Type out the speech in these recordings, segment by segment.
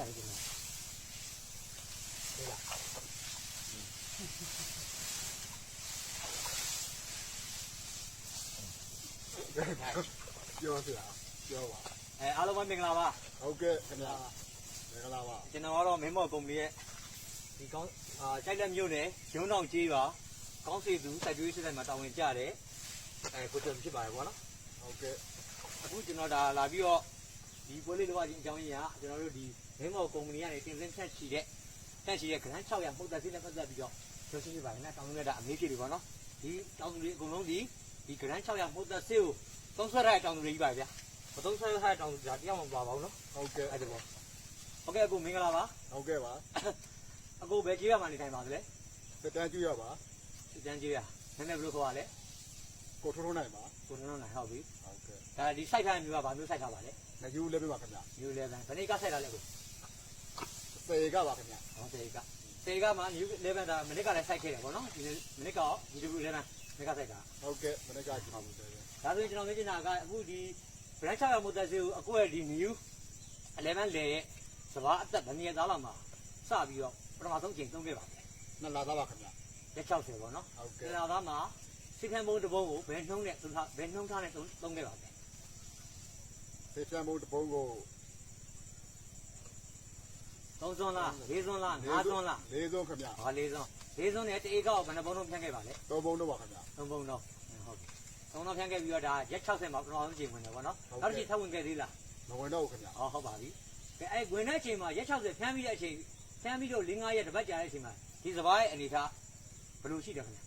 လာပြီကျွန်တော်ပြောစရာပြောပါအဲအားလုံးပဲမင်္ဂလာပါဟုတ်ကဲ့ခင်ဗျာမင်္ဂလာပါကျွန်တော်ကတော့မင်းမော်ကုမ္ပဏီရဲ့ဒီကောင်းအာကြိုက်လက်မြို့နယ်ရုံးတောင်ကြီးပါကောင်းစီသူစိုက်ပျိုးရေးစစ်တိုင်းမှာတာဝန်ကျတယ်အဲကိုကျော်ဖြစ်ပါတယ်ဗောနော်ဟုတ်ကဲ့အခုကျွန်တော်ဒါလာပြီးတော့ဒီပွဲလေးလိုပါချင်းအကြောင်းရင်းကကျွန်တော်တို့ဒီ မင်းမော်ကုမ္ပဏီကနေတင်သွင်းဖြန့်ချီတဲ့ဖြန့်ချီတဲ့ grant 600မှုတ်သက်စီးနဲ့ပတ်သက်ပြီးတော့ပြောရှင်းပြပါတယ်နော်တောင်းလို့လည်းဒါအမေးဖြစ်ပြီဗောနော်ဒီတောင်းသူတွေအကုန်လုံးဒီဒီ grant 600မှုတ်သက်စီးကိုသုံးဆွဲရတဲ့တောင်းသူတွေကြီးပါဗျာမသုံးဆွဲရတဲ့တောင်းသူဒါတရားမှမပါပါဘူးနော်ဟုတ်ကဲ့အဲ့ဒါပေါ့ဟုတ်ကဲ့အခုမင်္ဂလာပါဟုတ်ကဲ့ပါအခုဘယ်ကြီးရမှနေထိုင်ပါသလဲစတန်ကျူရပါစစ်တန်းကြီးရနည်းနည်းဘယ်လိုခေါ်ရလဲကိုထုံးထုံးနိုင်ပါကိုနန်းနိုင်ဟုတ်ပြီဟုတ်ကဲ့ဒါဒီ site ထားတဲ့မျိုးကဘာမျိုး site ထားပါလဲငယူလည်းပြပါခင်ဗျာမျိုး11ဘယ်နေ့က site ထားလဲကို စေကပါခင်ဗျာဟောတေကတေကမှာ new 11ဒါမနစ်ကလည်း site ခဲ့တယ်ဗောနော်ဒီမနစ်ကရော YouTube 11မနစ်က site တာဟုတ်ကဲ့မနေ့ကကြည့်ပါဦးတယ်ဒါဆိုရင်ကျွန်တော်မြင်ချင်တာကအခုဒီ branch 6ရမိုတက်စီကိုအခုရဲ့ဒီ new 11လေရဲ့စဘာအသက်ဗနေသားလောက်မှာစပြီးတော့ပထမဆုံးချိန်သုံးခဲ့ပါမယ်နှစ်လာသားပါခင်ဗျာရက်60ဗောနော်ဟုတ်ဒီကဲ့လာသားမှာစိတ်ခံပုံးတစ်ပုံးကိုဘယ်နှုံးနဲ့သုံးထားဘယ်နှုံးထားနဲ့သုံးသုံးခဲ့ပါလဲဖေချမ်းမိုးတပုံးကို သုံးစွန်းလားလေးစွန်းလားငါးစွန်းလားလေးစုံခင်ဗျာဟာလေးစွန်းလေးစွန်းနဲ့တအေးကောက်ဘယ်နှပုံးလုံးဖြန့်ခဲ့ပါလဲသုံးပုံးတော့ပါခင်ဗျာသုံးပုံးတော့ဟုတ်ပြီသုံးတော့ဖြန့်ခဲ့ပြီးတော့ဒါရက်60မှာပထမဆုံးချိန်ဝင်တယ်ဗောနော်နောက်တစ်ချိန်ထပ်ဝင်ခဲ့သေးလားမဝင်တော့ဘူးခင်ဗျာဟောဟုတ်ပါပြီကဲအဲဝင်တဲ့အချိန်မှာရက်60ဖြန်းပြီးတဲ့အချိန်ဖြန်းပြီးတော့၄၅ရက်တစ်ပတ်ကြာတဲ့အချိန်မှာဒီစပားရဲ့အနေထားဘယ်လိုရှိတယ်ခင်ဗျ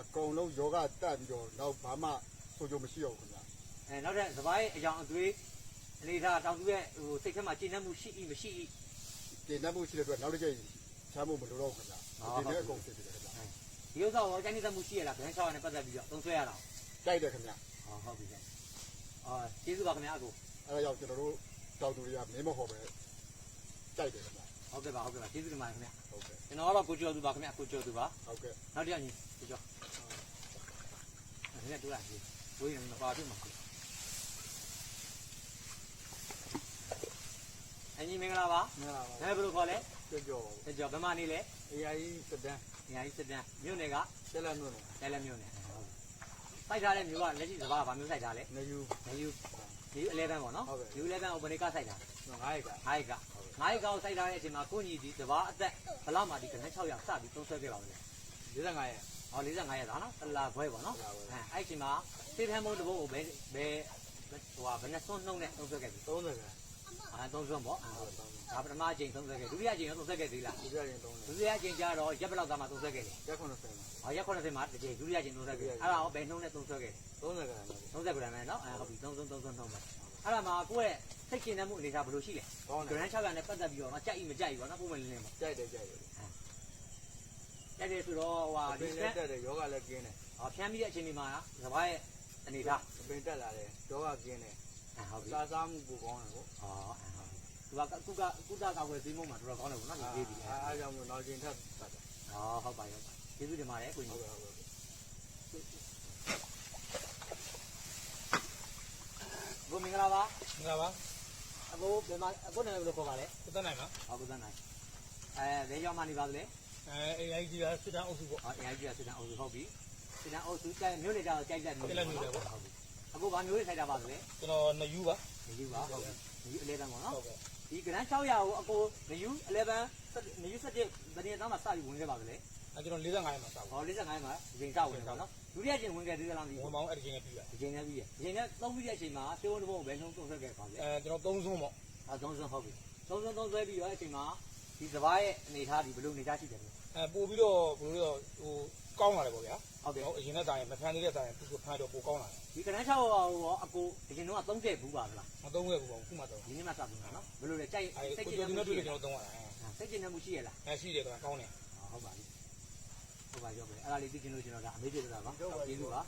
အကုန်လုံးယောဂတက်ပြီးတော့တော့ဘာမှဆိုကြမရှိတော့ဘူးခင်ဗျာအဲနောက်ထပ်စပားရဲ့အကြောင်းအသွေးအနေထားတောင်သူရဲ့ဟိုစိတ်ထဲမှာကျဉ်းနှံ့မှုရှိ၏မရှိ၏ တင်တတ်မှုရှိတဲ့အတွက်နောက်တစ်ချိန်ချမ်းဖို့မလိုတော့ဘူးခင်ဗျာဒီနေ့အကုန်ဖြစ်ပြီခင်ဗျာဒီဥစ္စာကိုကျန်းနေတတ်မှုရှိရလားခန်းချောင်းနဲ့ပတ်သက်ပြီးတော့သုံးဆွဲရတာကြိုက်တယ်ခင်ဗျာဟောဟုတ်ပြီကဲအာကျေးဇူးပါခင်ဗျာအကိုအဲဒါကြောင့်ကျွန်တော်တို့တောက်သူတွေကမင်းမဟုတ်ပဲကြိုက်တယ်ခင်ဗျာဟုတ်ကဲ့ပါဟုတ်ကဲ့ပါကျေးဇူးတင်ပါတယ်ခင်ဗျာဟုတ်ကဲ့ကျွန်တော်ကတော့ကိုကျော်သူပါခင်ဗျာကိုကျော်သူပါဟုတ်ကဲ့နောက်တစ်ယောက်ညီကိုကျော်အဲ့ဒါတူလာကြီးဝေးနေမှာပါပြီမှာ အညီမင်္ဂလာပါမင်္ဂလာပါဒါဘယ်လိုခေါ်လဲကြောက်ကြောက်တကြောဘယ်မှာနေလဲအေးအေးစတန်နေရာကြီးစစ်တန်းမြို့နယ်ကတက်လက်မြို့နယ်တဲလက်မြို့နယ်စိုက်ထားတဲ့မြို့ကလက်ရှိစဘာကဘာမျိုးစိုက်ထားလဲနေယူနေယူနေယူ11ပေါ့နော်ဟုတ်ကဲ့နေယူ11ကိုဘယ်နေကစိုက်တာငါးရက်က9ရက်က9ရက်ကောက်စိုက်ထားတဲ့အချိန်မှာကိုညီဒီစဘာအသက်ဘယ်လောက်မှဒီကနေ့6ရက်စပြီးသုံးဆွဲခဲ့ပါဦးလေ45ရက်ဟော45ရက်သားနော်တလာခွဲပေါ့နော်တလားပဲအဲအဲ့အချိန်မှာစေထမ်းမုံတစ်ပုတ်ကိုဘယ်ဘယ်ဟိုဟာဘယ်နဲ့သွန်းနှုံးနဲ့သုံးဆွဲခဲ့ပြီ30က အဲသုံးဆွန်းပေါ့အဲဟုတ်ဒါပထမအချိန်သုံးဆွဲခဲ့ဒုတိယအချိန်ရောသုံးဆွဲခဲ့သေးလား ဒီကြရင်30 ဒုတိယအချိန်ကျတော့ရက်ဘယ်လောက်သားမှသုံးဆွဲခဲ့လဲ ရက်90မှာ ဟောရက်80မှာတစ်ချိန်ဒုတိယအချိန်သုံးဆွဲခဲ့အဲ့ဒါရောဘယ်နှုံးနဲ့သုံးဆွဲခဲ့လဲ 30ကလည်း 30 gram ပဲเนาะအဲဟုတ်ပြီ3 3 3 3 3ပဲအဲ့ဒါမှာကိုယ့်ရဲ့စိတ်ကျဉ်တဲ့မှုအနေထားဘယ်လိုရှိလဲ ကောင်း ဂ တယ် ရန်600နဲ့ပတ်သက်ပြီးတော့เนาะကြိုက်ή မကြိုက်ဘူးเนาะပုံမှန်လေးလေးမှာ ကြိုက်တယ်ကြိုက်တယ် ကြိုက်တယ်ဆိုတော့ဟိုဟာ အပ ဒီ င် စ နဲ့ က် တက်တယ်ယောဂလည်းကျင်းတယ် ဟောဖြန်းပြီးတဲ့အချိန်ဒီမှာစဘာရဲ့အနေထား အပင်တက်လာတယ်ယောဂကျင်းတယ် အဲဟုတ်ပြီစားစားမှုပူကောင်းတယ်ပေါ့ဟောအဲဟုတ်ပြီသူကကုကကုသကောက်ွယ်ဈေးမုံမှာတော်တော်ကောင်းတယ်ဗောနော်ဒီသေးပြီဟအားကြောင့်မို့နောက်ကျင်ထပ်တက်တယ်ောဟုတ်ပါရဲ့ကျေးဇူးတင်ပါတယ်ကိုဟုတ်ကြီးကဲ့ဟုတ်ကဲ့ကိုမင်္ဂလာပါမင်္ဂလာပါအကိုဘယ်မှာအကိုနာမည်ဘယ်လိုခေါ်ပါလဲကိုတက်နိုင်ပါဟောကိုသန်းနိုင်အဲဘယ်ရောက်မှနေပါသလဲအဲ AI ကြီးကစစ်တမ်းအုပ်စုပေါ့ဟောအင်အားကြီးကစစ်တမ်းအုပ်စုဟုတ်ပြီစစ်တမ်းအုပ်စုကြိုက်မြို့နေကြတော့ကြိုက်တဲ့မြို့ကြိုက်တဲ့မြို့တွေပေါ့ဟုတ်ပြီ အခုဘာမျိုးတွေထိုက်တာပါသလဲကျွန်တော်နယူပါနေယူပါဟုတ်ပြီနေယူ11ပေါ့နော်ဟုတ်ကဲ့ဒီကရန်600ကိုအကိုနေယူ11နေယူ17ဗနေတောင်းမှာစပြီးဝင်ခဲ့ပါသလဲအဲကျွန်တော်45ရက်မှာစောက်ဟော45မှာအချိန်စဝင်တော့နော်ဒုတိယချိန်ဝင်ခဲ့သေးသလားမသိဝင်ဘူးမောင်းအဲ့ဒီချိန်နဲ့ပြီးတာအချိန်နဲ့ပြီးရအချိန်နဲ့သုံးပြီးတဲ့အချိန်မှာပြုံးတစ်ပုံဘယ်နှုန်းသုံးဆက်ခဲ့ပါလဲအဲကျွန်တော်3ဆုံးပေါ့အဲသုံးစွန်းဟုတ်ပြီသုံးစွန်းသုံးဆွဲပြီးတော့အချိန်မှာဒီစဘာရဲ့အနေထားဒီဘယ်လိုအနေထားရှိတယ်လဲအဲပို့ပြီးတော့ဘယ်လိုလဲဟို ကောင်းလာတယ်ပေါ့ဗျာဟုတ်ကဲ့ဟိုအရင်နဲ့တိုင်မဖန်သေးတဲ့တိုင်သူကဖန်တော့ပိုကောင်းလာတယ်ဒီကရန်600ကိုရောအကိုအရင်တော့30ဘူးပါလားမသုံးခဲ့ဘူးပေါ့ခုမှတော့ဒီနေ့မှစပြီးမှာနော်ဘယ်လိုလဲကြိုက်အဲစိတ်ကိုကြည်ကျော်နေဒီမှုနဲ့ရှိတွေ့ရတယ်လားကျွန်တော်သုံးရတာစိတ်ကြည်နေမှုရှိရလားအဲရှိတယ်ကွာကောင်းတယ်ဟုတ်ပါပြီဟုတ်ပါရောပဲအဲ့ဒါလေးသိချင်လို့ကျွန်တော်ဒါအမေးပြေတာပါကျေးဇူးပါ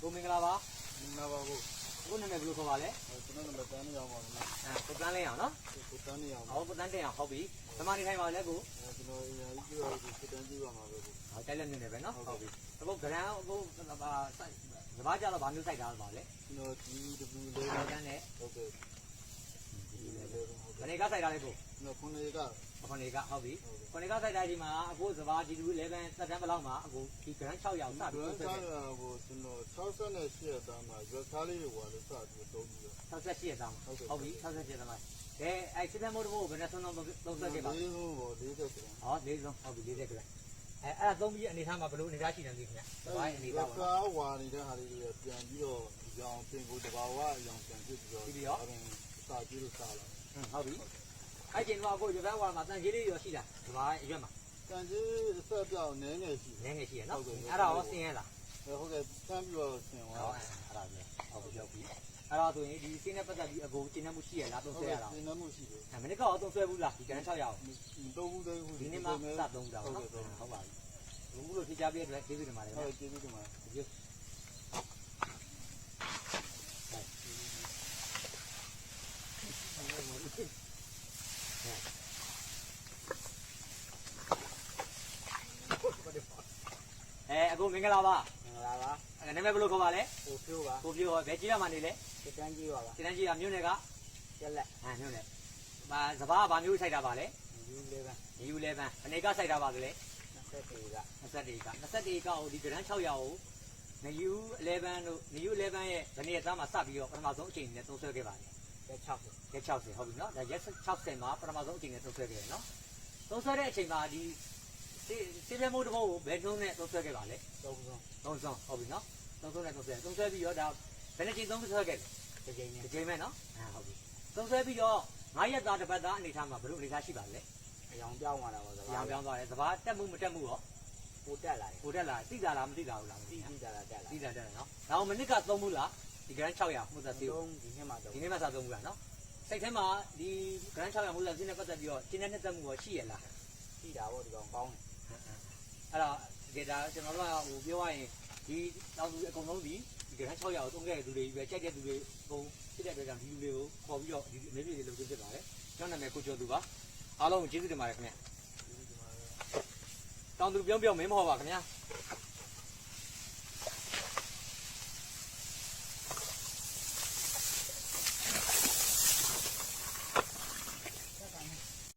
ကိုမင်္ဂလာပါမင်္ဂလာပါကို ကိုနာမည်ဘယ်လိုခေါ်ပါလဲကျွန်တော်လည်းတန်းနေအောင်ပါလားအဲကိုတန်းလေးအောင်နော်ကိုတန်းနေအောင်ဟောကိုတန်းတင်အောင်ဟုတ်ပြီဓမ္မနေထိုင်ပါလဲကိုကျွန်တော်အရင်ကြီးပြောပြီးစတန်ကျူရမှာပဲကိုဟောတိုက်လက်နေနေပဲနော်ဟုတ်ပြီအခုဂရန်အခုဘာစိုက်ဗဘာကြတော့ဘာမျိုးစိုက်တာလဲပါလဲကျွန်တော်ဒီတပူဒီလေးကန်းနဲ့ဟုတ်ကဲ့ဒီလေးလေးဟုတ်ခကဲ့ဏကစိုက်တာလေကိုကျွန်တော်ခုနေက ခဏကဟုတ်ပြီခဏကစိုက်တာဒီမှာအခုစဘာဒီလူ11သက်တမ်းဘလောက်မှာအခုဒီ grand 6ရောက်စဘပြီးယ်သုံးစားဆွဲရကိုကျွန်တော်68ရက်သားမှာရွက်ကားလေးဟိုလို့စပြီးသုံးပြီးတော့68ရက်သားဟုတ်ပြီ68ရက်သားမှာကဲအဲစစ်တဲ့မို့တော့ဘယ်နဲ့ဆုံးတော့သုံးဆွဲခဲ့ပါလေးဆုံးဟို40ကရန်ဟောလေးဆုံးဟုတ်ပြီ40ကလေးအဲအဲ့ဒါသုံးပြီးအနေထားမှာဘယ်လိုအနေထားရှိနေလဲခင်ဗျာဘာအနေရွထားက်ပါကားဝါနေတဲ့ဟာလေးတွေပြန်ပြီးတော့ဒီကြောင်ပင်ကိုတဘာဝအယောင်ပြန်ဖြစ်ပြီးတော့အဲ့ဒါစာကြည့်လို့စားလာဟုတ်ပြီ အဲ့ကျင်တော့ကိုရပန်းဝါမှာတန်ကြီးလေးရောရှိတာဒီမှာအရွက်မှာတန်ကြီးအဆက်ပြောင်းနည်းငယ်ရှိနည်းငယ်ရှိရနော်အဲ့ဒါရောဆင်းရဲလားဟုတ်ကဲ့ဆမ်းပြီးတော့ဆင်ဟောသွားအဲ့ဒါပဲဟုတ်ပြီဟုတ်ပြီအဲ့တော့ဆိုရင်ဒီစင်းနဲ့ပတ်သက်ပြီးအကုန်ကျင်းနှမှုရှိရလားသုံးဆွဲရတာဆင်နှမှုရှိတယ်အမနစ်ကတော့သုံးဆွဲဘူးလားဒီကန်း6ရအောင်သုံးဘူးသေးဘူးဒီနေ့မှစသုံးတာပေါ့နော်ဟုတ်ပါပြီဘူးလို့ထိကြပြည့်အတွက်ကျေးဇူးတင်ပါတယ်ဟုတ်ဗျာကျေးဇူးတင်ပါတယ် ကျေးဇူး အဲအခုမင်္ဂလာပါမင်္ဂလာပါအဲနာမည်ဘယ်လိုခေါ်ပါလဲကိုဖြိုးပါကိုပြောဘယ်ကြီးရမှနေလဲစတန်းကြီးပါပါစင်းတန်းကြီးကမြို့နယ်ကကျက်လက်ဟမ်မြို့နယ်ဘာစဘာဘာမျိုးဆိုင်တာပါလဲယူလေးပါဒီယူ11အနေကဆိုင်တာပါလေ20ပေက21က21ကဟိုဒီဂရန်600ကိုနယူ11တို့နယူ11ရဲ့ဇနီးသားမှာစပြီးတော့ပထမဆုံးအချိန်နဲ့သုံးဆွဲခဲ့ပါတယ်60ရက်60ဟုတ်ပြီနော်ဒါရက်60မှာပထမဆုံးအချိန်နဲ့သုံးဆွဲခဲ့တယ်နော်သုံးဆွဲတဲ့အချိန်မှာဒီ စီစီရမိုးတစ်ပုတ်ကိုဘယ်နှုံးနဲ့သုံးဆွဲခဲ့ပါလဲသုံးဆုံးသုံးဆုံးဟုတ်ပြီနော်သုံးဆုံးနဲ့သုံးဆွဲသုံးဆွဲပြီးတော့ဒါဘယ်နှချိန်သုံးဆွဲခဲ့လဲတစ်ချိန်နဲ့ဒီချိန်မဲ့နော်အာဟုတ်ပြီသုံးဆွဲပြီးတော့9ရက်သားတစ်ပတ်သားအနေထားမှာဘယ်လိုအနေထားရှိပါလဲအယောင်ပြောင်းသွားတာပါစရောင်ပြောင်းသွားတယ်စဘာတက်မှုမတက်မှုရောပိုတက်လာတယ်ဟိုတက်လာသိတာလားမသိတာဘူးလားမသိတိဘူးတိတာတာတက်လာသိတာတက်တယ်နော်ဒါအောင်မနစ်ကသုံးဘူးလားဒီ grand 600မှုသက်သေးသုံးဒီနှစ်မှာတော့ဒီနေ့မှစသုံးဘူးလားနော်စိတ်ထဲမှာဒီ grand 600မှုသက်သေးနဲ့ပတ်သက်ပြီးတော့ရှင်းတဲ့နှစ်သက်မှုရောရှိရလားရှိတာပေါ့ဒီကောင်ကောင်းတယ် အဲ့တော့ဒီဒါကျွန်တော်တို့ကဟိုပြောရရင်ဒီတောင်သူအကုန်လုံးဒီဒီ grand 600ကိုသုံးခဲ့တဲ့သူတွေပဲကြိုက်တဲ့သူတွေအကုန်ဖြစ်တဲ့အတွက်ကြောင့်ဒီလူတွေကိုခေါ်ပြီးတော့ဒီအမေပြေတွေလုပ်ဖြစ်ပါတယ်ကျွန်တော်နာမည်ကိုကျော်သူပါအားလုံးကိုကျေးဇူးတင်ပါတယ်ခင်ဗျတောင်သူပြောင်းပြောင်းမင်းမဟုတ်ပါခင်ဗျာ